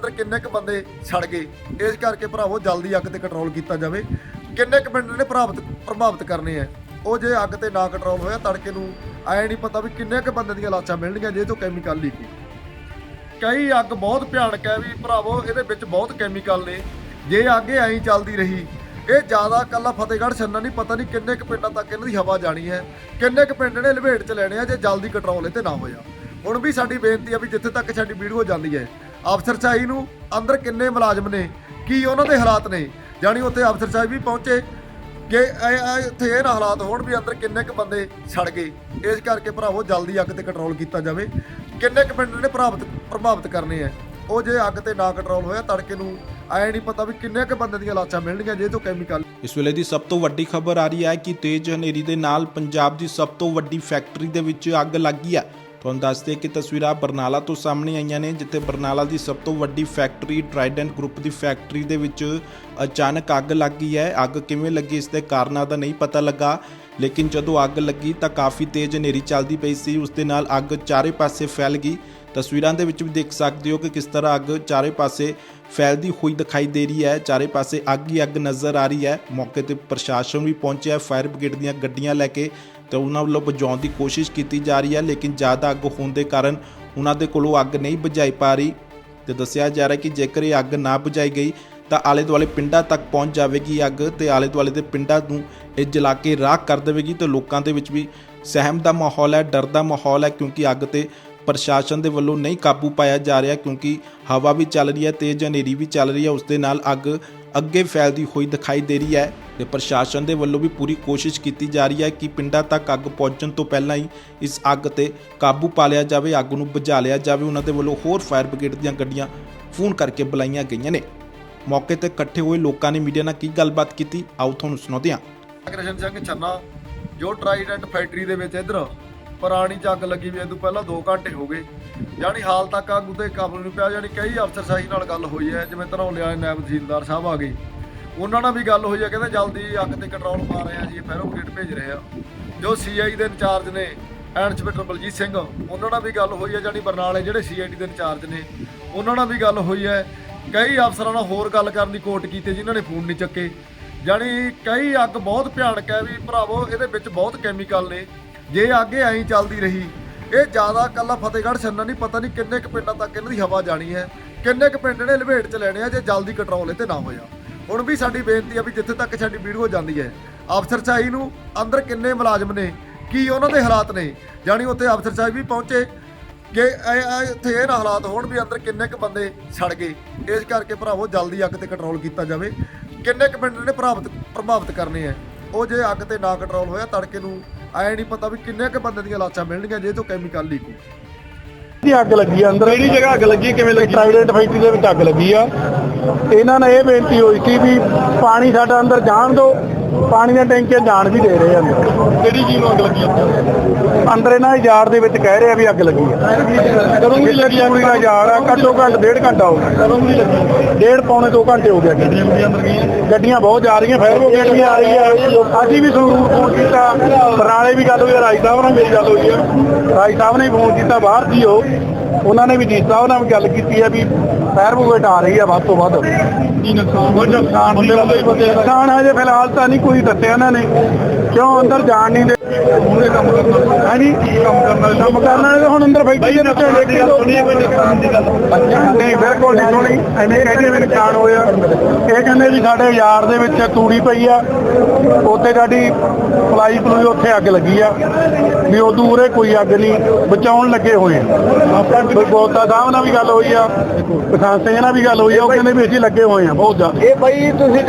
ਅੰਦਰ ਕਿੰਨੇ ਕ ਬੰਦੇ ਛੜ ਗਏ? ਇਸ ਕਰਕੇ ਭਰਾਵੋ, ਜਲਦੀ ਅੱਗ ਤੇ ਕੰਟਰੋਲ ਕੀਤਾ ਜਾਵੇ। ਕਿੰਨੇ ਕ ਪਿੰਡ ਨੇ ਪ੍ਰਭਾਵਿਤ ਪ੍ਰਭਾਵਿਤ ਕਰਨੇ ਆ? ਉਹ ਜੇ ਅੱਗ ਤੇ ਨਾ ਕੰਟਰੋਲ ਹੋਇਆ, ਤੜਕੇ ਨੂੰ ਐ ਨਹੀਂ ਪਤਾ ਵੀ ਕਿੰਨੇ ਕ ਬੰਦੇ ਦੀਆਂ ਲਾਸ਼ਾਂ ਮਿਲਣਗੀਆਂ ਜੇ ਤੋਂ ਕੈਮੀਕਲ ਲੀਕ ਕਈ ਅੱਗ ਬਹੁਤ ਭਿਆਨਕ ਹੈ ਵੀ ਭਰਾਵੋ, ਇਹਦੇ ਵਿੱਚ ਬਹੁਤ ਕੈਮੀਕਲ ਨੇ। ਜੇ ਅੱਗੇ ਐਂ ਚੱਲਦੀ ਰਹੀ, ਇਹ ਜ਼ਿਆਦਾ ਕੱਲਾ ਫਤਿਹਗੜ੍ਹ ਛੰਨਾ ਨਹੀਂ, ਪਤਾ ਨਹੀਂ ਕਿੰਨੇ ਕੁ ਪਿੰਡਾਂ ਤੱਕ ਇਹਨਾਂ ਦੀ ਹਵਾ ਜਾਣੀ ਹੈ। ਕਿੰਨੇ ਕੁ ਪਿੰਡ ਨੇ ਲਪੇਟ ਚ ਲੈਣੇ ਆ ਜੇ ਜਲਦੀ ਕੰਟਰੋਲ ਇਹ ਤੇ ਨਾ ਹੋਇਆ। ਹੁਣ ਵੀ ਸਾਡੀ ਬੇਨਤੀ ਆ ਵੀ ਜਿੱਥੇ ਤੱਕ ਸਾਡੀ ਵੀਡੀਓ ਜਾਂਦੀ ਹੈ ਅਫਸਰਸ਼ਾਹੀ ਨੂੰ ਅੰਦਰ ਕਿੰਨੇ ਮੁਲਾਜ਼ਮ ਨੇ, ਕੀ ਉਹਨਾਂ ਦੇ ਹਾਲਾਤ ਨੇ? ਜਾਣੀ ਉੱਥੇ ਅਫਸਰਸ਼ਾਹੀ ਵੀ ਪਹੁੰਚੇ, ਕਿ ਇਹ- ਇਹ ਇੱਥੇ ਇਹ ਨਾ ਹਾਲਾਤ ਹੋਣ ਵੀ ਅੰਦਰ ਕਿੰਨੇ ਕੁ ਬੰਦੇ ਸੜ ਗਏ। ਇਸ ਕਰਕੇ ਭਰਾਵੋ, ਜਲਦੀ ਅੱਗ ਤੇ ਕੰਟਰੋਲ ਕੀਤਾ ਜਾਵੇ। ਕਿੰਨੇ ਕੁ ਪਿੰਡ ਨੇ ਪ੍ਰਭਾਵਿਤ ਪ੍ਰਭਾਵਿਤ ਕਰਨੇ ਆ। ਉਹ ਜੇ ਅੱਗ ਤੇ ਨਾ ਕੰਟਰੋਲ ਹੋਇਆ, ਤੜਕੇ ਨੂੰ ਐ ਨਹੀਂ ਪਤਾ ਵੀ ਕਿੰਨੇ ਕੁ ਬੰਦੇ ਦੀਆਂ ਲਾਸ਼ਾਂ ਮਿਲਣਗੀਆਂ, ਜੇ ਤੋਂ ਕੈਮੀਕਲ ਇਸ ਵੇਲੇ ਦੀ ਸਭ ਤੋਂ ਵੱਡੀ ਖਬਰ ਆ ਰਹੀ ਹੈ ਕਿ ਤੇਜ਼ ਹਨੇਰੀ ਦੇ ਨਾਲ ਪੰਜਾਬ ਦੀ ਸਭ ਤੋਂ ਵੱਡੀ ਫੈਕਟਰੀ ਦੇ ਵਿੱਚ ਅੱਗ ਲੱਗੀ ਹੈ ਤੁਹਾਨੂੰ ਦੱਸਦੇ ਕਿ ਤਸਵੀਰਾਂ ਬਰਨਾਲਾ ਤੋਂ ਸਾਹਮਣੇ ਆਈਆਂ ਨੇ, ਜਿੱਥੇ ਬਰਨਾਲਾ ਦੀ ਸਭ ਤੋਂ ਵੱਡੀ ਫੈਕਟਰੀ, ਟ੍ਰਾਈਡੈਂਟ ਗਰੁੱਪ ਦੀ ਫੈਕਟਰੀ ਦੇ ਵਿੱਚ ਅਚਾਨਕ ਅੱਗ ਲੱਗ ਗਈ ਹੈ। ਅੱਗ ਕਿਵੇਂ ਲੱਗੀ ਇਸ ਦੇ ਕਾਰਨਾਂ ਦਾ ਨਹੀਂ ਪਤਾ ਲੱਗਾ, ਲੇਕਿਨ ਜਦੋਂ ਅੱਗ ਲੱਗੀ ਤਾਂ ਕਾਫੀ ਤੇਜ਼ ਹਨੇਰੀ ਚੱਲਦੀ ਪਈ ਸੀ। ਉਸ ਦੇ ਨਾਲ ਅੱਗ ਚਾਰੇ ਪਾਸੇ ਫੈਲ ਗਈ। ਤਸਵੀਰਾਂ ਦੇ ਵਿੱਚ ਵੀ ਦੇਖ ਸਕਦੇ ਹੋ ਕਿ ਕਿਸ ਤਰ੍ਹਾਂ ਅੱਗ ਚਾਰੇ ਪਾਸੇ ਫੈਲਦੀ ਹੋਈ ਦਿਖਾਈ ਦੇ ਰਹੀ ਹੈ। ਚਾਰੇ ਪਾਸੇ ਅੱਗ ਹੀ ਅੱਗ ਨਜ਼ਰ ਆ ਰਹੀ ਹੈ। ਮੌਕੇ ਤੇ ਪ੍ਰਸ਼ਾਸਨ ਵੀ ਪਹੁੰਚਿਆ। ਫਾਇਰ ਬ੍ਰਿਗੇਡ ਦੀਆਂ ਗੱਡੀਆਂ ਲੈ ਕੇ ਤੇ ਉਹਨਾਂ ਵੱਲੋਂ ਬੁਝਾਉਣ ਦੀ ਕੋਸ਼ਿਸ਼ ਕੀਤੀ ਜਾ ਰਹੀ ਹੈ, ਲੇਕਿਨ ਜ਼ਿਆਦਾ ਅੱਗ ਹੋਣ ਦੇ ਕਾਰਨ ਉਹਨਾਂ ਦੇ ਕੋਲੋਂ ਅੱਗ ਨਹੀਂ ਬੁਝਾਈ ਪਾ ਰਹੀ। ਤੇ ਦੱਸਿਆ ਜਾ ਰਿਹਾ ਕਿ ਜੇਕਰ ਇਹ ਅੱਗ ਨਾ ਬੁਝਾਈ ਗਈ, ਤਾਂ ਆਲੇ ਦੁਆਲੇ ਪਿੰਡਾਂ ਤੱਕ ਪਹੁੰਚ ਜਾਵੇਗੀ ਅੱਗ ਤੇ ਆਲੇ ਦੁਆਲੇ ਦੇ ਪਿੰਡਾਂ ਨੂੰ ਇਹ ਜਲਾ ਕੇ ਰਾਖ ਕਰ ਦੇਵੇਗੀ ਤੇ ਲੋਕਾਂ ਦੇ ਵਿੱਚ ਵੀ ਸਹਿਮ ਦਾ ਮਾਹੌਲ ਹੈ, ਡਰ ਦਾ ਮਾਹੌਲ ਹੈ, ਕਿਉਂਕਿ ਅੱਗ ਤੇ ਪ੍ਰਸ਼ਾਸਨ ਦੇ ਵੱਲੋਂ ਨਹੀਂ ਕਾਬੂ ਪਾਇਆ ਜਾ ਰਿਹਾ ਕਿਉਂਕਿ ਹਵਾ ਵੀ ਚੱਲ ਰਹੀ ਹੈ ਤੇਜ਼ ਹਨੇਰੀ ਵੀ ਚੱਲ ਰਹੀ ਹੈ। ਉਸ ਦੇ ਨਾਲ ਅੱਗ ਅੱਗੇ ਫੈਲਦੀ ਹੋਈ ਦਿਖਾਈ ਦੇ ਰਹੀ ਹੈ ਤੇ ਪ੍ਰਸ਼ਾਸਨ ਦੇ ਵੱਲੋਂ ਵੀ ਪੂਰੀ ਕੋਸ਼ਿਸ਼ ਕੀਤੀ ਜਾ ਰਹੀ ਹੈ ਕਿ ਪਿੰਡਾਂ ਤੱਕ ਅੱਗ ਪਹੁੰਚਣ ਤੋਂ ਪਹਿਲਾਂ ਹੀ ਇਸ ਅੱਗ ਤੇ ਕਾਬੂ ਪਾ ਲਿਆ ਜਾਵੇ, ਅੱਗ ਨੂੰ ਬੁਝਾ ਲਿਆ ਜਾਵੇ। ਉਹਨਾਂ ਦੇ ਵੱਲੋਂ ਹੋਰ ਫਾਇਰ ਬ੍ਰਿਗੇਡ ਦੀਆਂ ਗੱਡੀਆਂ ਫੋਨ ਕਰਕੇ ਬੁਲਾਈਆਂ ਗਈਆਂ ਨੇ। ਮੌਕੇ ਤੇ ਇਕੱਠੇ ਹੋਏ ਲੋਕਾਂ ਨੇ ਮੀਡੀਆ ਨਾਲ ਕੀ ਗੱਲਬਾਤ ਕੀਤੀ? ਆਓ ਤੁਹਾਨੂੰ ਸੁਣਾਉਂਦੇ ਹਾਂ। ਕ੍ਰਿਸ਼ਨ ਸਿੰਘ ਛੰਨਾ, ਜੋ ਟ੍ਰਾਈਡੈਂਟ ਫੈਕਟਰੀ ਦੇ ਵਿੱਚ ਇਧਰ ਪੁਰਾਣੀ ਚ ਅੱਗ ਲੱਗੀ ਵੀ ਇਹ ਤੋਂ ਪਹਿਲਾਂ 2 ਘੰਟੇ ਹੋ ਗਏ। ਯਾਨੀ ਹਾਲ ਤੱਕ ਅੱਗ ਉਤੇ ਕਾਬੂ ਨਹੀਂ ਪਿਆ, ਯਾਨੀ ਕਈ ਅਫਸਰਸ਼ਾਹੀ ਨਾਲ ਗੱਲ ਹੋਈ ਹੈ, ਜਿਵੇਂ ਧਰੌਲੇ ਵਾਲੇ ਨਾਇਬ ਤਹਿਸੀਲਦਾਰ ਸਾਹਿਬ ਆ ਗਏ। ਉਹਨਾਂ ਨਾਲ ਵੀ ਗੱਲ ਹੋਈ ਹੈ, ਕਹਿੰਦੇ ਜਲਦੀ ਅੱਗ ਤੇ ਕੰਟਰੋਲ ਪਾ ਰਹੇ ਆ ਜੀ ਫੈਰੋ ਭੇਜ ਰਹੇ ਆ। ਜੋ ਸੀਆਈ ਦੇ ਇੰਚਾਰਜ ਨੇ ਇੰਸਪੈਕਟਰ ਬਲਜੀਤ ਸਿੰਘ, ਉਹਨਾਂ ਨਾਲ ਵੀ ਗੱਲ ਹੋਈ ਹੈ ਜਾਨੀ ਬਰਨਾਲੇ ਜਿਹੜੇ ਸੀਆਈਡੀ ਦੇ ਇੰਚਾਰਜ ਨੇ, ਉਹਨਾਂ ਨਾਲ ਵੀ ਗੱਲ ਹੋਈ ਹੈ। ਕਈ ਅਫਸਰਾਂ ਨਾਲ ਹੋਰ ਗੱਲ ਕਰਨ ਦੀ ਕੋਟ ਕੀਤੀ, ਜਿਨ੍ਹਾਂ ਨੇ ਫੋਨ ਨਹੀਂ ਚੱਕੇ। ਜਾਨੀ ਕਈ ਅੱਗ ਬਹੁਤ ਭਿਆਨਕ ਹੈ ਵੀ ਭਰਾਵੋ, ਇਹਦੇ ਵਿੱਚ ਬਹੁਤ ਕੈਮੀਕਲ ਨੇ। ਜੇ ਅੱਗੇ ਐਂ ਚੱਲਦੀ ਰਹੀ, ਇਹ ਜ਼ਿਆਦਾ ਕੱਲਾ ਫਤਿਹਗੜ੍ਹ ਛੰਨਾ ਨਹੀਂ, ਪਤਾ ਨਹੀਂ ਕਿੰਨੇ ਕੁ ਪਿੰਡਾਂ ਤੱਕ ਇਹਨਾਂ ਦੀ ਹਵਾ ਜਾਣੀ ਹੈ, ਕਿੰਨੇ ਕੁ ਪਿੰਡ ਨੇ ਲਪੇਟ ਚ ਲੈਣੇ ਆ ਜੇ ਜਲਦੀ ਕੰਟਰੋਲ ਇਹ ਤੇ ਨਾ ਹੋਇਆ। ਹੁਣ ਵੀ ਸਾਡੀ ਬੇਨਤੀ ਆ ਵੀ ਜਿੱਥੇ ਤੱਕ ਸਾਡੀ ਵੀਡੀਓ ਜਾਂਦੀ ਹੈ ਅਫਸਰਸ਼ਾਹੀ ਨੂੰ ਅੰਦਰ ਕਿੰਨੇ ਮੁਲਾਜ਼ਮ ਨੇ, ਕੀ ਉਹਨਾਂ ਦੇ ਹਾਲਾਤ ਨੇ, ਜਾਣੀ ਉੱਥੇ ਅਫਸਰਸ਼ਾਹੀ ਵੀ ਪਹੁੰਚੇ ਕਿ ਇੱਥੇ ਇਹ ਨਾ ਹਾਲਾਤ ਹੋਣ ਵੀ ਅੰਦਰ ਕਿੰਨੇ ਕੁ ਬੰਦੇ ਸੜ ਗਏ, ਇਸ ਕਰਕੇ ਭਰਾਵੋ ਜਲਦੀ ਅੱਗ ਤੇ ਕੰਟਰੋਲ ਕੀਤਾ ਜਾਵੇ। ਕਿੰਨੇ ਕੁ ਪਿੰਡ ਨੇ ਪ੍ਰਭਾਵਿਤ ਪ੍ਰਭਾਵਿਤ ਕਰਨੇ ਆ, ਉਹ ਜੇ ਅੱਗ ਤੇ ਨਾ ਕੰਟਰੋਲ ਹੋਇਆ ਤੜਕੇ ਨੂੰ ਐ ਨਹੀਂ ਪਤਾ ਵੀ ਕਿੰਨੇ ਕੁ ਬੰਦੇ ਦੀਆਂ ਲਾਸ਼ਾਂ ਮਿਲਣਗੀਆਂ ਜੇ ਤੋਂ ਕੈਮੀਕਲ ਲੀਕ ਹੋ ਦੀ ਅੱਗ ਲੱਗੀ ਆ ਅੰਦਰ ਕਿਹੜੀ ਜਗ੍ਹਾ ਅੱਗ ਲੱਗੀ ਕਿਵੇਂ ਲੱਗੀ? ਟ੍ਰਾਈਡੈਂਟ ਫੈਕਟਰੀ ਦੇ ਵਿੱਚ ਅੱਗ ਲੱਗੀ ਆ। ਇਹਨਾਂ ਨੇ ਇਹ ਬੇਨਤੀ ਹੋਈ ਸੀ ਵੀ ਪਾਣੀ ਸਾਡਾ ਅੰਦਰ ਜਾਣ ਦਿਓ। ਪਾਣੀ ਦੀਆਂ ਟੈਂਕੀਆਂ ਜਾਣ ਵੀ ਦੇ ਰਹੇ ਆ ਅੰਦਰ ਕਿਹੜੀ ਚੀਜ਼ ਨੂੰ ਅੱਗ ਲੱਗੀ ਅੰਦਰ ਇਹਨਾਂ ਦੇ ਯਾਰ ਦੇ ਵਿੱਚ ਕਹਿ ਰਹੇ ਆ ਵੀ ਅੱਗ ਲੱਗੀ ਆ। ਕਦੋਂ ਵੀ ਲੱਗੀ ਪੂਰੀ ਦਾ ਯਾਰ ਆ ਘੱਟੋ ਘੱਟ ਡੇਢ ਘੰਟਾ ਹੋ ਗਿਆ। ਕਦੋਂ ਵੀ ਲੱਗੀ? ਡੇਢ ਪੌਣੇ 2 ਘੰਟੇ ਹੋ ਗਿਆ ਗੱਡੀਆਂ ਵੀ ਅੰਦਰ ਗਈਆਂ? ਗੱਡੀਆਂ ਬਹੁਤ ਜਾ ਰਹੀਆਂ ਫਾਇਰ ਬ੍ਰਿਗੇਡ ਵੀ ਆ ਰਹੀ ਆ। ਅਸੀਂ ਵੀ ਸੰਗਰੂਰ ਫੋਨ ਕੀਤਾ। ਬਰਨਾਲੇ ਵੀ ਗੱਲ ਹੋਈ ਆ, ਰਾਜ ਸਾਹਿਬ ਨਾਲ ਮੇਰੀ ਗੱਲ ਹੋਈ ਆ। ਰਾਜ ਸਾਹਿਬ ਨੇ ਫੋਨ ਕੀਤਾ ਬਾਹਰ ਉਹ। ਉਹਨਾਂ ਨੇ ਵੀ ਡੀਸੀ ਸਾਹਿਬ ਨਾਲ ਵੀ ਗੱਲ ਕੀਤੀ ਹੈ ਵੀ ਫਾਇਰ ਬ੍ਰਿਗੇਡ ਆ ਰਹੀ ਆ ਵੱਧ ਤੋਂ ਵੱਧ। ਕੀ ਨੁਕਸਾਨ? ਕੋਈ ਨੁਕਸਾਨ ਨੁਕਸਾਨ ਹਜੇ ਫਿਲਹਾਲ ਤਾਂ ਨਹੀਂ ਕੋਈ ਦੱਸਿਆ ਇਹਨਾਂ ਨੇ। ਕਿਉਂ ਅੰਦਰ ਜਾਣ ਨਹੀਂ ਦੇ ਉਹਨੇ ਕੰਮ ਕਰਨਾ ਹਾਂਜੀ। ਕੰਮ ਕਰਨਾ ਕੰਮ ਕਰਨਾ ਨੇ ਹੁਣ ਅੰਦਰ ਫੈਕਟਰੀ ਦੇ ਵਿੱਚ ਦੇਖੀ ਸੁਣੀ ਕੋਈ ਨੁਕਸਾਨ ਦੀ ਗੱਲ? ਨਹੀਂ ਬਿਲਕੁਲ ਨਹੀਂ ਸੁਣੀ। ਐਵੇਂ ਕਹਿੰਦੇ ਵੀ ਨੁਕਸਾਨ ਹੋਇਆ। ਇਹ ਕਹਿੰਦੇ ਵੀ ਸਾਡੇ ਯਾਰ ਦੇ ਵਿੱਚ ਤੂੜੀ ਪਈ ਆ। ਉੱਥੇ ਸਾਡੀ ਪਲਾਈ ਪਲੂਈ ਉੱਥੇ ਅੱਗ ਲੱਗੀ ਆ। ਵੀ ਉਦੋਂ ਉਰੇ ਕੋਈ ਅੱਗ ਨਹੀਂ। ਬਚਾਉਣ ਲੱਗੇ ਹੋਏ ਆ। ਗੋਤਾ ਸਾਹਿਬ ਨਾਲ ਵੀ ਗੱਲ ਹੋਈ ਆ ਕਿਸਾਨ ਸਿੰਘ ਨਾਲ ਵੀ ਗੱਲ ਹੋਈ ਆ ਉਹ ਕਹਿੰਦੇ ਵੀ ਅਸੀਂ ਲੱਗੇ ਹੋਏ ਆ ਬਹੁਤ ਜ਼ਿਆਦਾ। ਇਹ ਬਾਈ ਤੁਸੀਂ